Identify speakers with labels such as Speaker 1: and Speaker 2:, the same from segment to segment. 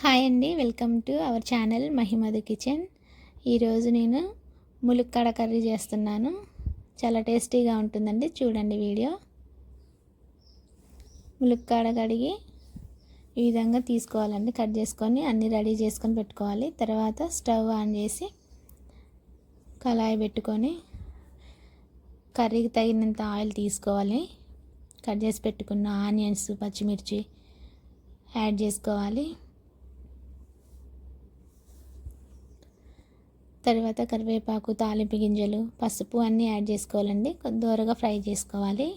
Speaker 1: Hi అండి welcome to our channel Mahimadhu kitchen. ఈరోజు నేను ములుక్కాడ కర్రీ చేస్తున్నాను. చాలా టేస్టీగా ఉంటుందండి చూడండి వీడియో. ములుక్కాడ కడిగి ఈ విధంగా తీసుకోవాలండి కట్ చేసుకొని అన్నీ రెడీ చేసుకొని పెట్టుకోవాలి. తర్వాత స్టవ్ ఆన్ చేసి కళాయి పెట్టుకొని కర్రీకి తగినంత ఆయిల్ తీసుకోవాలి. కట్ చేసి పెట్టుకున్న ఆనియన్స్ పచ్చిమిర్చి యాడ్ చేసుకోవాలి. తర్వాత కరివేపాకు తాలింపు గింజలు పసుపు అన్నీ యాడ్ చేసుకోవాలండి. దూరగా ఫ్రై చేసుకోవాలి.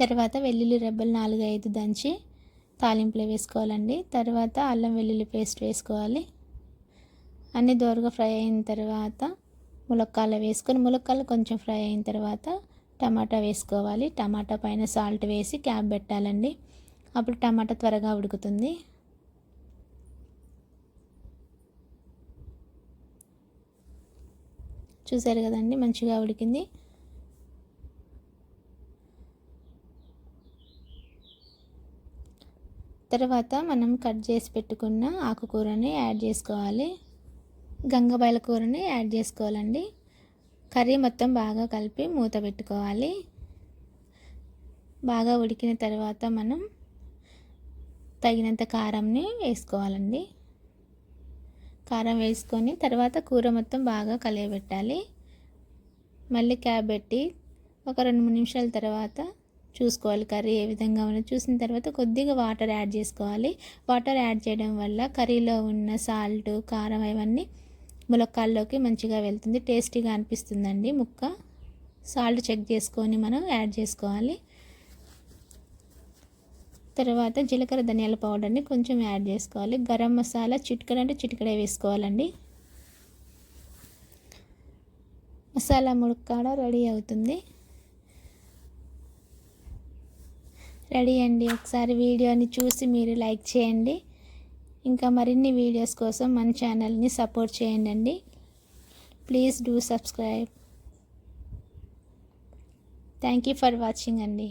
Speaker 1: తర్వాత వెల్లుల్లి రెబ్బలు నాలుగు ఐదు దంచి తాలింపులో వేసుకోవాలండి. తర్వాత అల్లం వెల్లుల్లి పేస్ట్ వేసుకోవాలి. అన్నీ దూరగా ఫ్రై అయిన తర్వాత ములక్కాయలు వేసుకొని ములక్కాయలు కొంచెం ఫ్రై అయిన తర్వాత టమాటా వేసుకోవాలి. టమాటా పైన సాల్ట్ వేసి క్యాప్ పెట్టాలండి. అప్పుడు టమాటా త్వరగా ఉడుకుతుంది. చూసారు కదండి మంచిగా ఉడికింది. తర్వాత మనం కట్ చేసి పెట్టుకున్న ఆకుకూరని యాడ్ చేసుకోవాలి. గంగబాయల కూరని యాడ్ చేసుకోవాలండి. కర్రీ మొత్తం బాగా కలిపి మూత పెట్టుకోవాలి. బాగా ఉడికిన తర్వాత మనం తగినంత కారంని వేసుకోవాలండి. కారం వేసుకొని తర్వాత కూర మొత్తం బాగా కలియబెట్టాలి. మళ్ళీ క్యాబ్ పెట్టి ఒక రెండు మూడు నిమిషాల తర్వాత చూసుకోవాలి కర్రీ ఏ విధంగా ఉన్నది చూసిన తర్వాత కొద్దిగా వాటర్ యాడ్ చేసుకోవాలి. వాటర్ యాడ్ చేయడం వల్ల కర్రీలో ఉన్న సాల్ట్ కారం ఇవన్నీ ములక్కాల్లోకి మంచిగా వెళ్తుంది. టేస్టీగా అనిపిస్తుందండి. ముక్క సాల్ట్ చెక్ చేసుకొని మనం యాడ్ చేసుకోవాలి. తర్వాత జీలకర్ర ధనియాల పౌడర్ని కొంచెం యాడ్ చేసుకోవాలి. గరం మసాలా చిటికడ అంటే చిటికడే వేసుకోవాలండి. మసాలా ముడకాడ రెడీ అవుతుంది. రెడీ అండి. ఒకసారి వీడియోని చూసి మీరు లైక్ చేయండి. ఇంకా మరిన్ని వీడియోస్ కోసం మన ఛానల్ని సపోర్ట్ చేయండి అండి please do subscribe. Thank you for watching అండి.